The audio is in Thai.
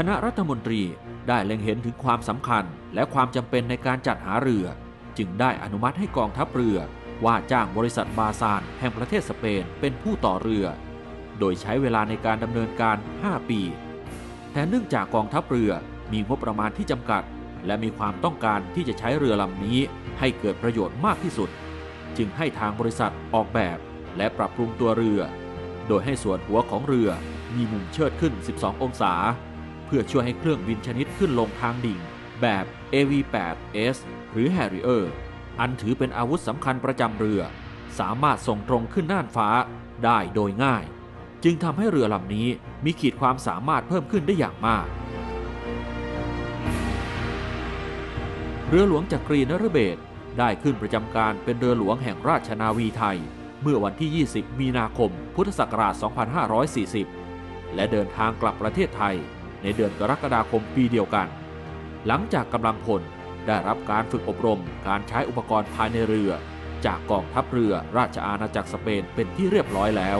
คณะรัฐมนตรีได้เล็งเห็นถึงความสำคัญและความจำเป็นในการจัดหาเรือ จึงได้อนุมัติให้กองทัพเรือ ว่าจ้างบริษัทบาซานแห่งประเทศสเปนเป็นผู้ต่อเรือ โดยใช้เวลาในการดำเนินการ 5 ปี แต่เนื่องจากกองทัพเรือมีงบประมาณที่จำกัด และมีความต้องการที่จะใช้เรือลำนี้ ให้เกิดประโยชน์มากที่สุด จึงให้ทางบริษัทออกแบบและปรับปรุงตัวเรือ โดยให้ส่วนหัวของเรือมีมุมเชิดขึ้น 12 องศา เพื่อช่วยให้เครื่องบินชนิดขึ้นลงทางดิ่ง แบบ AV8S หรือ Harrier อันถือเป็นอาวุธสำคัญประจำเรือ สามารถส่งตรงขึ้นน่านฟ้าได้โดยง่าย จึงทำให้เรือลำนี้มีขีดความสามารถเพิ่มขึ้นได้อย่างมาก เรือหลวงจักรีนฤเบศได้ขึ้นประจำการเป็นเรือหลวงแห่งราชนาวีไทย เมื่อวันที่ 20 มีนาคม พุทธศักราช 2540 และเดินทางกลับประเทศไทย ในเดือนกรกฎาคมปีเดียวกัน หลังจากกำลังพลได้รับการฝึกอบรมการใช้อุปกรณ์ภายในเรือ จากกองทัพเรือราชอาณาจักรสเปนเป็นที่เรียบร้อยแล้ว